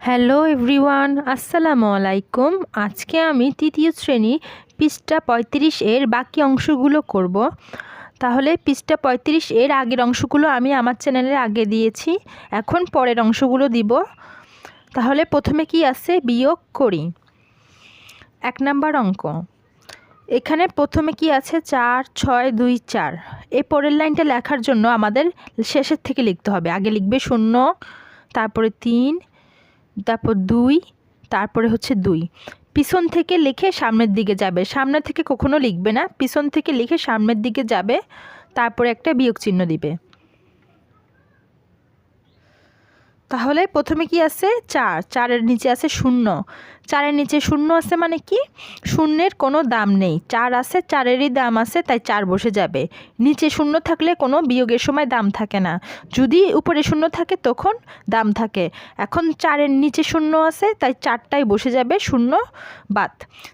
Hello everyone, আসসালামু আলাইকুম। আজকে আমি তৃতীয় শ্রেণি পৃষ্ঠা পঁয়ত্রিশ এর বাকি অংশগুলো করব। তাহলে পৃষ্ঠা পঁয়ত্রিশ এর আগের অংশগুলো আমি আমার চ্যানেলে আগে দিয়েছি, এখন পরের অংশগুলো দিব। তাহলে প্রথমে কি আছে? বিয়োগ করি। এক নাম্বার অঙ্ক। এখানে প্রথমে কি আছে? চার, ছয়, দুই, চার। এই পরের লাইনটা লেখার জন্য আমাদের শেষের থেকে লিখতে হবে। আগে লিখবে শূন্য, তারপরে তিন তারপর দুই, তারপরে হচ্ছে দুই। পিছন থেকে লিখে সামনের দিকে যাবে। সামনে থেকে কখনো লিখবে না। পিছন থেকে লিখে সামনের দিকে যাবে। তারপরে একটা বিয়োগ চিহ্ন দিবে। তাহলে প্রথমে কি আছে? চার। চারের নিচে আছে শূন্য। চারের নিচে শূন্য আছে মানে কি? শূন্যের কোনো দাম নেই। চার আছে, চারেরই দাম আছে, তাই চার বসে যাবে। নিচে শূন্য থাকলে কোনো বিয়োগের সময় দাম থাকে না। যদি উপরে শূন্য থাকে, তখন দাম থাকে। এখন চারের নিচে শূন্য আছে, তাই চারটাই বসে যাবে শূন্য বাদ।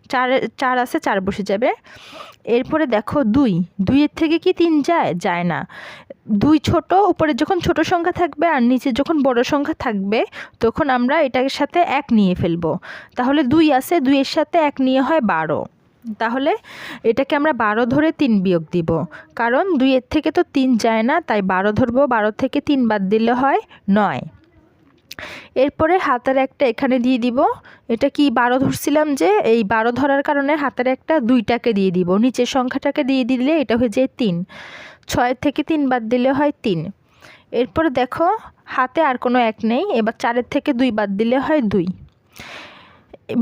চার চার আছে, চার বসে যাবে। এরপরে দেখো দুই। দুইয়ের থেকে কি তিন যায়? যায় না। দুই ছোট, উপরে যখন ছোট সংখ্যা থাকবে আর নিচে যখন বড় সংখ্যা থাকবে, তখন আমরা এটার সাথে এক নিয়ে ফেলব। তাহলে দুই আছে, দুইয়ের সাথে এক নিয়ে হয় বারো। তাহলে এটাকে আমরা বারো ধরে তিন বিয়োগ দিব। কারণ দুইয়ের থেকে তো তিন যায় না, তাই বারো ধরবো, বারো থেকে তিন বাদ দিলে হয় নয়। এরপরে হাতের একটা এখানে দিয়ে দিব। এটা কি বারো ধরছিলাম যে, এই বারো ধরার কারণে হাতের একটা দুইটাকে দিয়ে দিব। নিচের সংখ্যাটাকে দিয়ে দিলে এটা হয়ে যায় তিন। ছয়ের থেকে তিন বাদ দিলে হয় তিন। এরপরে দেখো, হাতে আর কোনো এক নেই, এবার চারের থেকে দুই বাদ দিলে হয় দুই।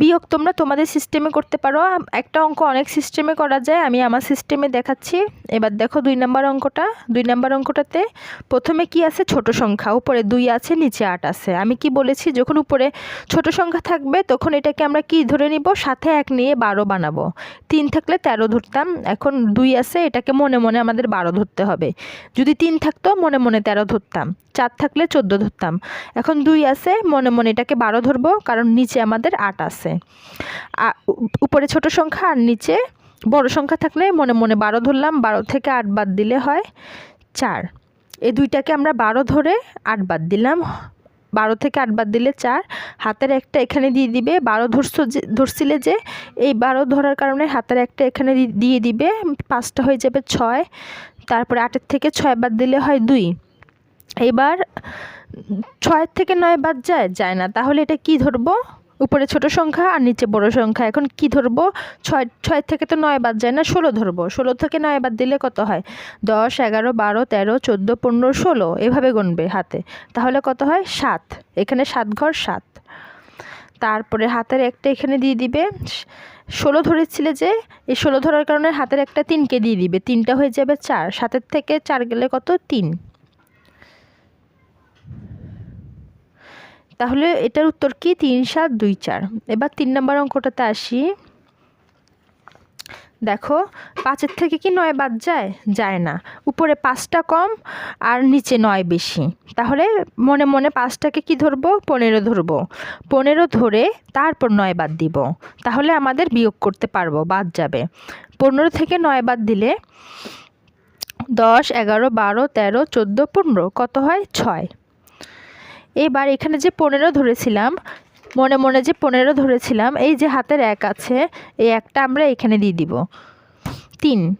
বিয়োগ তোমরা তোমাদের সিস্টেমে করতে পারো। একটা অঙ্ক অনেক সিস্টেমে করা যায়, আমি আমার সিস্টেমে দেখাচ্ছি। এবার দেখো দুই নাম্বার অঙ্কটা। দুই নাম্বার অঙ্কটাতে প্রথমে কি আছে? ছোট সংখ্যা। উপরে দুই আছে, নিচে আট আছে। আমি কি বলেছি? যখন উপরে ছোট সংখ্যা থাকবে, তখন এটাকে আমরা কি ধরে নিব? সাথে এক নিয়ে বারো বানাবো। তিন থাকলে তেরো ধরতাম। এখন দুই আছে, এটাকে মনে মনে আমাদের বারো ধরতে হবে। যদি তিন থাকতো, মনে মনে তেরো ধরতাম। চার থাকলে চোদ্দ ধরতাম। এখন দুই আছে, মনে মনে এটাকে বারো ধরবো, কারণ নিচে আমাদের আট আছে। উপরে ছোট সংখ্যা আর নিচে বড় সংখ্যা থাকলে মনে মনে বারো ধরলাম, বারো থেকে আট বাদ দিলে হয় চার। এই দুইটাকে আমরা বারো ধরে আট বাদ দিলাম, বারো থেকে আট বাদ দিলে চার। হাতের একটা এখানে দিয়ে দিবে, বারো ধরছো যে, ধরছিলে যে, এই বারো ধরার কারণে হাতের একটা এখানে দিয়ে দিবে, পাঁচটা হয়ে যাবে ছয়, তারপরে আটের থেকে ছয় বাদ দিলে হয় দুই। এবার ছয়ের থেকে নয় বাদ যায় যায় না। তাহলে এটা কি ধরবো? উপরে ছোট সংখ্যা আর নিচে বড় সংখ্যা। এখন কি ধরবো? ছয় ছয় থেকে তো নয় বাদ যায় না, ষোলো ধরবো। ষোলো থেকে নয় বাদ দিলে কত হয়? দশ, এগারো, বারো, তেরো, চোদ্দ, পনেরো, ষোলো। এভাবে গুনবে হাতে। তাহলে কত হয়? সাত। এখানে সাত ঘর, সাত। তারপরে হাতের একটা এখানে দিয়ে দিবে। ষোলো ধরেছিলে যে, এই ষোলো ধরার কারণে হাতের একটা তিনকে দিয়ে দিবে। তিনটা হয়ে যাবে চার। সাতের থেকে চার গেলে কত? তিন। তাহলে এটার উত্তর কি? তিন সাত দুই চার। এবার তিন নম্বর অঙ্কটাতে আসি। দেখো, পাঁচের থেকে কি নয় বাদ যায়? যায় না। উপরে পাঁচটা কম আর নিচে নয় বেশি। তাহলে মনে মনে পাঁচটাকে কি ধরবো? পনেরো ধরবো। পনেরো ধরে তারপর নয় বাদ দিব। তাহলে আমাদের বিয়োগ করতে পারব, বাদ যাবে। পনেরো থেকে নয় বাদ দিলে দশ, এগারো, বারো, তেরো, চোদ্দ, পনেরো, কত হয়? ছয়। এবার এখানে যে পনেরো ধরেছিলাম, মনে মনে যে পনেরো ধরেছিলাম, এই যে হাতের এক আছে, এই একটা আমরা এখানে দিয়ে দিব। তিন।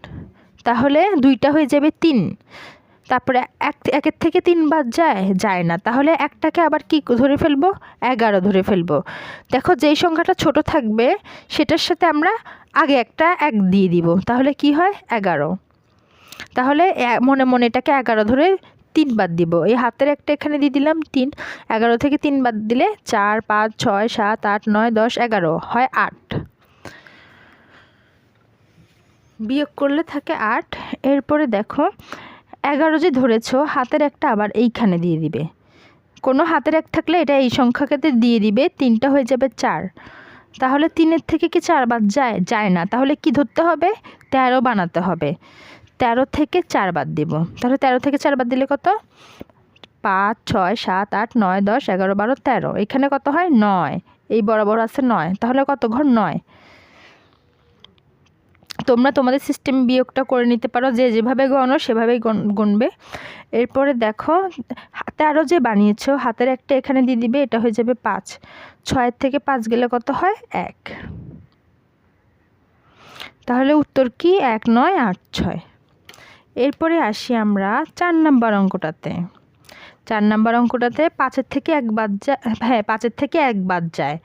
তাহলে দুইটা হয়ে যাবে তিন। তারপরে এক, একের থেকে তিন বাদ যায় যায় না। তাহলে একটাকে আবার কি ধরে ফেলব? এগারো ধরে ফেলব। দেখো যেই সংখ্যাটা ছোট থাকবে, সেটার সাথে আমরা আগে একটা এক দিয়ে দিব। তাহলে কি হয়? এগারো। তাহলে মনে মনে এটাকে এগারো ধরে তিন বাদ দিব। এই হাতের একটা এখানে দিয়ে দিলাম তিন। এগারো থেকে তিন বাদ দিলে চার, পাঁচ, ছয়, সাত, আট, নয়, দশ, এগারো। হয় আট। বিয়োগ করলে থাকে আট। এরপরে দেখো, এগারো যে ধরেছ, হাতের একটা আবার এইখানে দিয়ে দিবে। কোনো হাতের এক থাকলে এটা এই সংখ্যাকে দিয়ে দিবে, তিনটা হয়ে যাবে চার। তাহলে তিনের থেকে কি চার বাদ যায়? যায় না। তাহলে কি ধরতে হবে? তেরো বানাতে হবে। তেরো থেকে চার বাদ দিব। তাহলে তেরো থেকে চার বাদ দিলে কত? পাঁচ, ছয়, সাত, আট, নয়, দশ, এগারো, বারো, তেরো। এখানে কত হয়? নয়। এই বরাবর আছে নয়। তাহলে কত? ঘর নয়। তোমরা তোমাদের সিস্টেম বিয়োগটা করে নিতে পারো। যে যেভাবে গণো, সেভাবেই গুনবে। এরপরে দেখো, তেরো যে বানিয়েছো, হাতের একটা এখানে দিয়ে দিবে, এটা হয়ে যাবে পাঁচ। ছয়ের থেকে পাঁচ গেলে কত হয়? এক। তাহলে উত্তর কি? এক, নয়, আট, ছয়। এরপরে আসি আমরা চার নাম্বার অঙ্কটাতে। চার নাম্বার অঙ্কটাতে পাঁচের থেকে এক বাদ যায় হ্যাঁ পাঁচের থেকে এক বাদ যায়।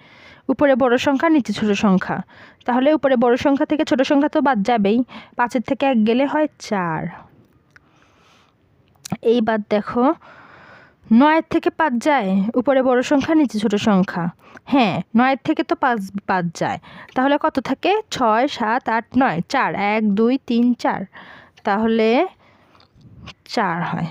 উপরে বড় সংখ্যা, নিচে ছোট সংখ্যা। তাহলে উপরে বড় সংখ্যা থেকে ছোট সংখ্যা তো বাদ যাবেই। পাঁচের থেকে এক গেলে হয় চার। এইবার দেখো, নয়ের থেকে পাঁচ যায়, উপরে বড় সংখ্যা, নিচে ছোট সংখ্যা। হ্যাঁ নয়ের থেকে তো পাঁচ বাদ যায়। তাহলে কত থাকে? ছয়, সাত, আট, নয়, চার, এক, দুই, তিন, চার। তাহলে চার হয়।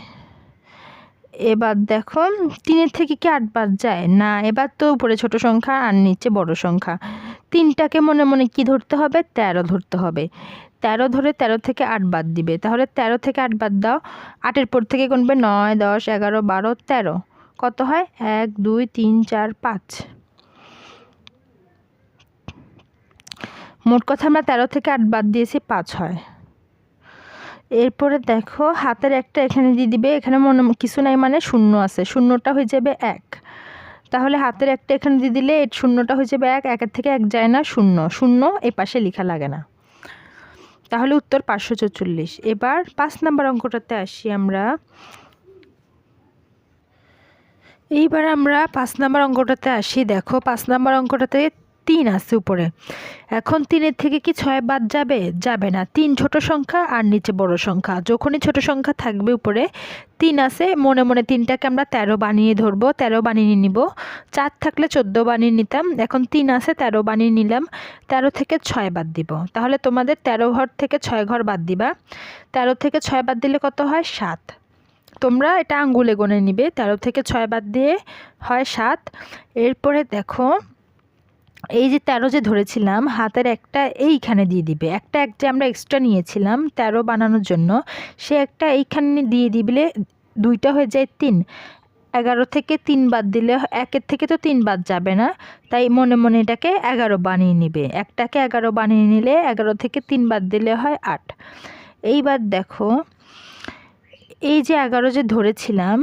এবার দেখো তিনের থেকে কি আট বাদ যায়? না, এবার তো উপরে ছোট সংখ্যা আর নিচে বড় সংখ্যা। তিনটাকে মনে মনে কি ধরতে হবে? তেরো ধরতে হবে। তেরো ধরে তেরো থেকে আট বাদ দিবে। তাহলে তেরো থেকে আট বাদ দাও। আটের পর থেকে গুনবে নয়, দশ, এগারো, বারো, তেরো। কত হয়? এক, দুই, তিন, চার, পাঁচ। মোট কথা আমরা তেরো থেকে আট বাদ দিয়েছি, পাঁচ হয়। এরপরে দেখো, হাতের একটা এখানে দিয়ে দিবে, এখানে মনে কিছু নাই মানে শূন্য আছে। শূন্যটা হয়ে যাবে এক। তাহলে হাতের একটা এখানে দিয়ে দিলে এই শূন্যটা হয়ে যাবে এক, একের থেকে এক যায় না শূন্য। শূন্য এ পাশে লেখা লাগে না। তাহলে উত্তর পাঁচশো চৌচল্লিশ। এবার পাঁচ নাম্বার অঙ্কটাতে আসি আমরা। এইবার আমরা পাঁচ নাম্বার অঙ্কটাতে আসি। দেখো, পাঁচ নাম্বার অঙ্কটাতে তিন আছে উপরে। এখন তিনের থেকে কি ছয় বাদ যাবে? যাবে না। তিন ছোট সংখ্যা আর নিচে বড় সংখ্যা। যখনই ছোট সংখ্যা থাকবে উপরে, তিন আছে, মনে মনে তিনটাকে আমরা তেরো বানিয়ে ধরবো, তেরো বানিয়ে নিব। চার থাকলে চোদ্দ বানিয়ে নিতাম, এখন তিন আছে, তেরো বানিয়ে নিলাম, তেরো থেকে ছয় বাদ দিব। তাহলে তোমাদের তেরো ঘর থেকে ছয় ঘর বাদ দিবা। তেরো থেকে ছয় বাদ দিলে কত হয়? সাত। তোমরা এটা আঙ্গুলে গনে নিবে। তেরো থেকে ছয় বাদ দিয়ে হয় সাত। এরপরে দেখো এই যে তেরো যে ধরেছিলাম, হাতের একটা এইখানে দিয়ে দিবে। একটা এক যে আমরা এক্সট্রা নিয়েছিলাম তেরো বানানোর জন্য, সে একটা এইখানে দিয়ে দিলে দুইটা হয়ে যায় তিন। এগারো থেকে তিন বাদ দিলে, একের থেকে তো তিন বাদ যাবে না, তাই মনে মনে এটাকে এগারো বানিয়ে নিবে। একটাকে এগারো বানিয়ে নিলে এগারো থেকে তিন বাদ দিলে হয় আট। এইবার দেখো, এই যে এগারো যে ধরেছিলাম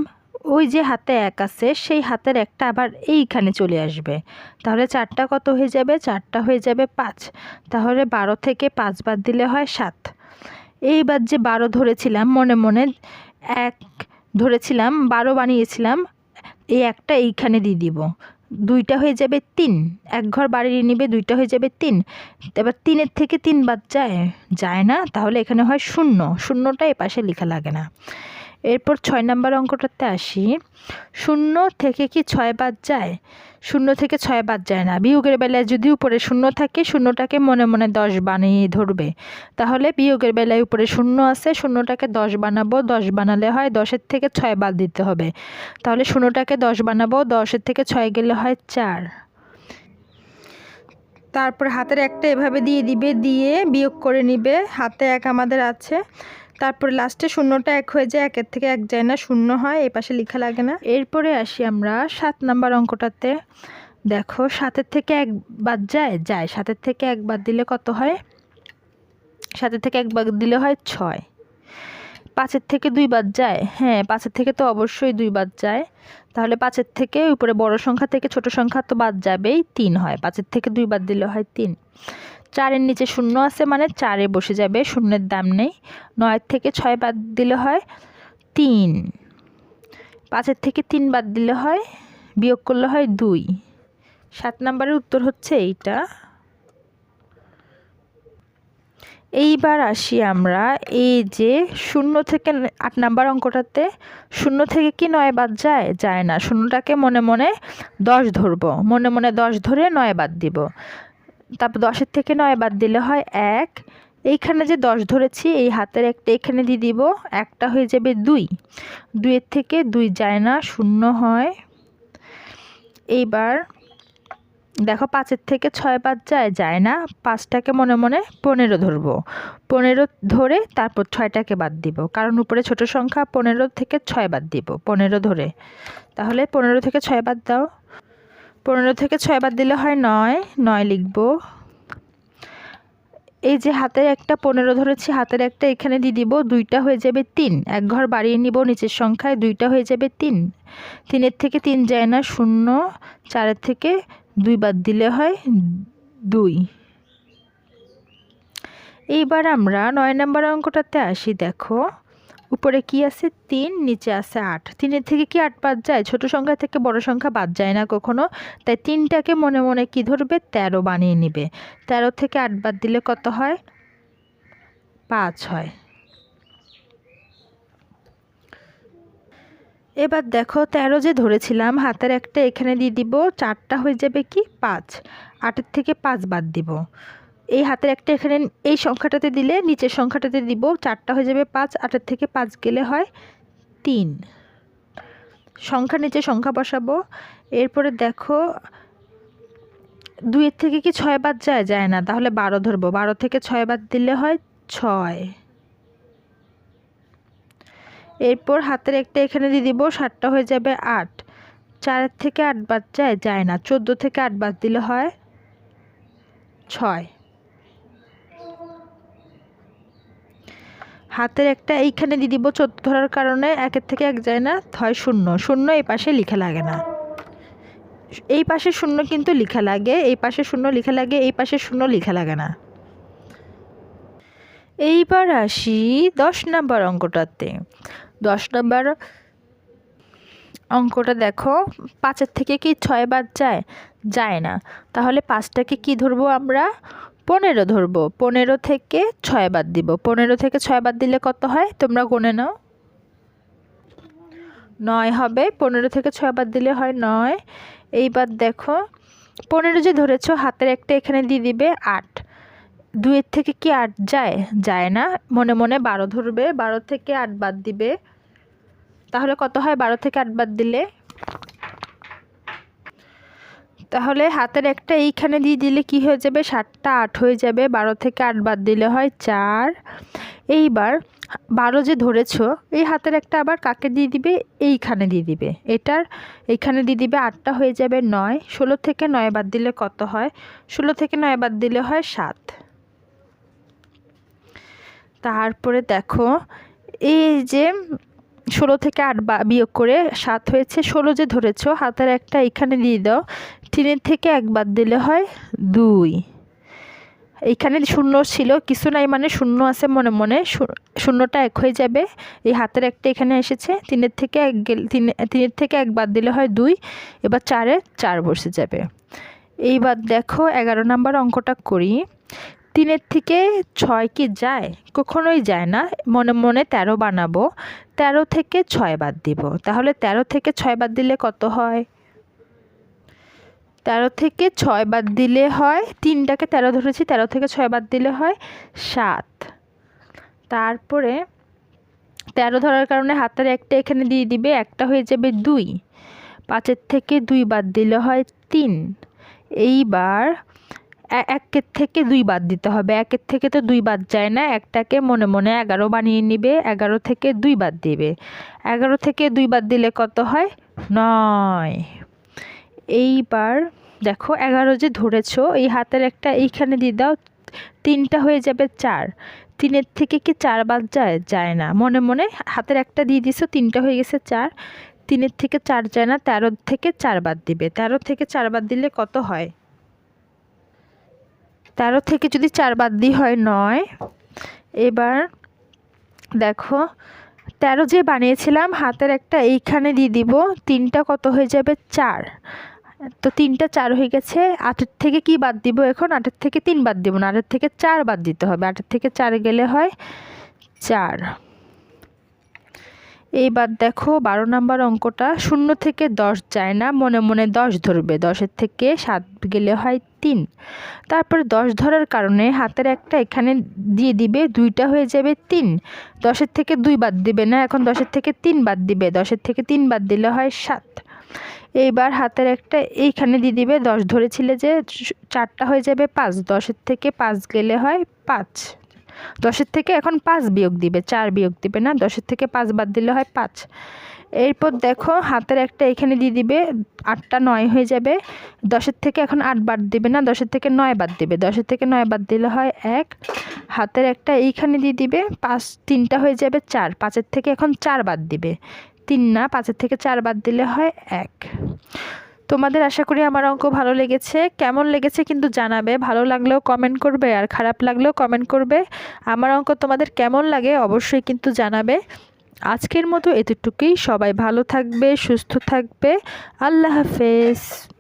ওই যে হাতে এক আছে, সেই হাতের একটা আবার এইখানে চলে আসবে। তাহলে চারটা কত হয়ে যাবে? চারটা হয়ে যাবে পাঁচ। তাহলে বারো থেকে পাঁচ বাদ দিলে হয় সাত। এইবার যে বারো ধরেছিলাম, মনে মনে এক ধরেছিলাম, বারো বানিয়েছিলাম, এই একটা এইখানে দিয়ে দিব। দুইটা হয়ে যাবে তিন। এক ঘর বাড়িয়ে নিবে, দুইটা হয়ে যাবে তিন। এবার তিনের থেকে তিন বাদ যায় যায় না? তাহলে এখানে হয় শূন্য। শূন্যটা এ পাশে লেখা লাগে না। এরপর ছয় নাম্বার অঙ্কটাতে আসি। শূন্য থেকে কি ছয় বাদ যায়? শূন্য থেকে ছয় বাদ যায় না। বিয়োগের বেলায় যদি উপরে শূন্য থাকে, শূন্যটাকে মনে মনে দশ বানিয়ে ধরবে। তাহলে বিয়োগের বেলায় উপরে শূন্য আছে, শূন্যটাকে দশ বানাবো। দশ বানালে হয় দশের থেকে ছয় বাদ দিতে হবে। তাহলে শূন্যটাকে দশ বানাবো। দশের থেকে ছয় গেলে হয় চার। তারপর হাতের একটা এভাবে দিয়ে দিবে, দিয়ে বিয়োগ করে নিবে। হাতে এক আমাদের আছে। তারপরে লাস্টে শূন্যটা এক হয়ে যায়, একের থেকে এক যায় না, শূন্য হয়, এই পাশে লেখা লাগে না। এরপরে আসি আমরা সাত নাম্বার অঙ্কটাতে। দেখো, সাতের থেকে এক বাদ যায়? যায়। সাতের থেকে এক বাদ দিলে কত হয়? সাতের থেকে এক বাদ দিলে হয় ছয়। পাঁচের থেকে দুই বাদ যায়? হ্যাঁ পাঁচের থেকে তো অবশ্যই দুই বাদ যায়। তাহলে পাঁচের থেকে উপরে বড় সংখ্যা থেকে ছোট সংখ্যা তো বাদ যাবেই, তিন হয়। পাঁচের থেকে দুই বাদ দিলে হয় তিন। চারের নিচে শূন্য আছে মানে চারে বসে যাবে, শূন্যের দাম নেই। নয়ের থেকে ছয় বাদ দিলে হয় তিন। পাঁচের থেকে তিন বাদ দিলে হয়, বিয়োগ করলে হয় দুই। সাত নম্বরের উত্তর হচ্ছে এইটা। এইবার আসি আমরা এই যে শূন্য থেকে আট নাম্বার অঙ্কটাতে। শূন্য থেকে কি নয় বাদ যায়? যায় না। শূন্যটাকে মনে মনে দশ ধরবো। মনে মনে দশ ধরে নয় বাদ দিব। তারপর দশের থেকে নয় বাদ দিলে হয় এক। এইখানে যে দশ ধরেছি, এই হাতের একটা এখানে দিয়ে দিব, একটা হয়ে যাবে দুই। দুইয়ের থেকে দুই যায় না, শূন্য হয়। এইবার দেখো পাঁচের থেকে ছয় বাদ যায় যায় না। পাঁচটাকে মনে মনে পনেরো ধরবো। পনেরো ধরে তারপর ছয়টাকে বাদ দিব। কারণ উপরে ছোট সংখ্যা, পনেরো থেকে ছয় বাদ দিব, পনেরো ধরে। তাহলে পনেরো থেকে ছয় বাদ দাও। পনেরো থেকে ছয় বাদ দিলে হয় নয় নয় লিখব। এই যে হাতের একটা, পনেরো ধরেছি, হাতের একটা, এখানে দিয়ে দিব দুইটা হয়ে যাবে তিন। এক ঘর বাড়িয়ে নিব নিচের সংখ্যায়, দুইটা হয়ে যাবে তিন। তিনের থেকে তিন যায় না, শূন্য। চারের থেকে দুই বাদ দিলে হয় দুই। এইবার আমরা নয় নম্বর অঙ্কটাতে আসি, দেখো। উপরে কি আছে? তিন, নিচে আছে আট। তিনের থেকে কি আট বাদ যায়? ছোট সংখ্যা থেকে বড় সংখ্যা বাদ যায় না কখনো। তাই তিনটাকে মনে মনে কি ধরবে? তেরো বানিয়ে নিবে। তেরো থেকে আট বাদ দিলে কত হয়? পাঁচ হয়। এবার দেখো, তেরো যে ধরেছিলাম, হাতের একটা এখানে দিয়ে দিব। চারটা হয়ে যাবে কি? পাঁচ। আটের থেকে পাঁচ বাদ দিব। এই হাতের একটা এখানে এই সংখ্যাটাতে দিলে নিচের সংখ্যাটাতে দিব, চারটা হয়ে যাবে পাঁচ, আটের থেকে পাঁচ গেলে হয় তিন। সংখ্যা নিচে সংখ্যা বসাবো, এরপরে দেখো দুইয়ের থেকে কি ছয় বাদ যায়? যায় না, তাহলে বারো ধরবো। বারো থেকে ছয় বাদ দিলে হয় ছয়। এরপর হাতের একটা এখানে দিয়ে দিব, সাতটা হয়ে যাবে আট। চারের থেকে আট বাদ যায় যায় না। চোদ্দ থেকে আট বাদ দিলে হয় ছয়। হাতের একটা এইখানে দিয়ে দিব চোদ্দ ধরার কারণে একের থেকে এক যায় না হয় শূন্য। শূন্য এই পাশে লিখা লাগে না। এই পাশে শূন্য কিন্তু লিখা লাগে, এই পাশে শূন্য লিখা লাগে, এই পাশে শূন্য লিখা লাগে না। এইবার আসি দশ নম্বর অঙ্কটাতে। দশ নম্বর অঙ্কটা দেখো, পাঁচের থেকে কি ছয় বাদ যায়? যায় না। তাহলে পাঁচটাকে কি ধরবো আমরা? পনেরো ধরবো। পনেরো থেকে ছয় বাদ দিব। পনেরো থেকে ছয় বাদ দিলে কত হয়? তোমরা গুনে নাও। নয় হবে। পনেরো থেকে ছয় বাদ দিলে হয় নয়। এইবার দেখো, পনেরো যে ধরেছো, হাতের একটা এখানে দিয়ে দিবে আট। দুইয়ের থেকে কি আট যায়? যায় না। মনে মনে বারো ধরবে। বারো থেকে আট বাদ দিবে। তাহলে কত হয়? বারো থেকে আট বাদ দিলে তাহলে হাতের একটা এইখানে দিয়ে দিলে কি হয়ে যাবে? সাতটা আট হয়ে যাবে। বারো থেকে আট বাদ দিলে হয় চার। এইবার বারো যে ধরেছো, এই হাতের একটা আবার কাকে দিয়ে দিবে? এইখানে দিয়ে দিবে। এটার এইখানে দিয়ে দিবে আটটা হয়ে যাবে নয়। ষোলো থেকে নয় বাদ দিলে কত হয়? ষোলো থেকে নয় বাদ দিলে হয় সাত। তারপরে দেখো, এই যে ষোলো থেকে আট বা বিয়োগ করে সাত হয়েছে, ষোলো যে ধরেছ, হাতের একটা এখানে দিয়ে দাও, তিনের থেকে একবার দিলে হয় দুই। এইখানে শূন্য ছিল, কিছু নাই মানে শূন্য আছে মনে মনে শূন্যটা এক হয়ে যাবে। এই হাতের একটা এখানে এসেছে, তিনের থেকে এক তিনের থেকে এক বাদ দিলে হয় দুই, এবার চারে চার বসে যাবে। এইবার দেখো এগারো নাম্বার অঙ্কটা করি। তিনের থেকে ছয় কি যায়? কখনোই যায় না, মনে মনে তেরো বানাবো। তেরো থেকে ছয় বাদ দিব। তাহলে তেরো থেকে ছয় বাদ দিলে কত হয়? তেরো থেকে ছয় বাদ দিলে হয়, তিনটাকে তেরো ধরেছি, তেরো থেকে ছয় বাদ দিলে হয় সাত। তারপরে তেরো ধরার কারণে হাতের একটা এখানে দিয়ে দিবে, একটা হয়ে যাবে দুই। পাঁচের থেকে দুই বাদ দিলে হয় তিন। এইবার একের থেকে দুই বাদ দিতে হবে। একের থেকে তো দুই বাদ যায় না। একটাকে মনে মনে এগারো বানিয়ে নিবে, এগারো থেকে দুই বাদ দিবে। এগারো থেকে দুই বাদ দিলে কত হয়? নয়। এইবার দেখো, এগারো যে ধরেছো, এই হাতের একটা এইখানে দিয়ে দাও, তিনটা হয়ে যাবে চার। তিনের থেকে কি চার বাদ যায়? যায় না। মনে মনে হাতের একটা দিয়ে দিছো, তিনটা হয়ে গেছে চার। তিনের থেকে চার যায় না, তেরো থেকে চার বাদ দিবে। তেরো থেকে চার বাদ দিলে কত হয়? তেরো থেকে যদি চার বাদ দিই হয় নয়, এবার দেখো, তেরো যে বানিয়েছিলাম, হাতের একটা এইখানে দিয়ে দিব, তিনটা কত হয়ে যাবে? চার। তো তিনটা চার হয়ে গেছে, আটের থেকে কি বাদ দিব এখন? আটের থেকে তিন বাদ দিব না, আটের থেকে চার বাদ দিতে হবে, আটের থেকে চার গেলে হয় চার। এইবার দেখো বারো নাম্বার অঙ্কটা শূন্য থেকে দশ যায় না, মনে মনে দশ ধরবে। দশের থেকে সাত গেলে হয় তিন। তারপরে দশ ধরার কারণে হাতের একটা এখানে দিয়ে দিবে, দুইটা হয়ে যাবে তিন। দশের থেকে দুই বাদ দিবে না, এখন দশের থেকে তিন বাদ দিবে। দশের থেকে তিন বাদ দিলে হয় সাত। এইবার হাতের একটা এইখানে দিয়ে দিবে, দশ ধরেছিলে যে চারটা হয়ে যাবে পাঁচ। দশের থেকে পাঁচ গেলে হয় পাঁচ। দশের থেকে এখন পাঁচ বিয়োগ দিবে, চার বিয়োগ দিবে না, দশের থেকে পাঁচ বাদ দিলে হয় পাঁচ। এরপর দেখো হাতের একটা এখানে দিয়ে দিবে, আটটা নয় হয়ে যাবে, দশের থেকে এখন আট বাদ দিবে না, দশের থেকে নয় বাদ দিবে, দশের থেকে নয় বাদ দিলে হয় এক, হাতের একটা এইখানে দিয়ে দিবে, পাঁচ তিনটা হয়ে যাবে চার, পাঁচের থেকে এখন চার বাদ দিবে, তিন না, পাঁচের থেকে চার বাদ দিলে হয় এক। তোমাদের আশা করি আমার অঙ্ক ভালো লেগেছে। কেমন লেগেছে কিন্তু জানাবে। ভালো লাগলেও কমেন্ট করবে আর খারাপ লাগলেও কমেন্ট করবে। আমার অঙ্ক তোমাদের কেমন লাগে অবশ্যই কিন্তু জানাবে। আজকের মতো এতটুকুই। সবাই ভালো থাকবে, সুস্থ থাকবে। আল্লাহ হাফেজ।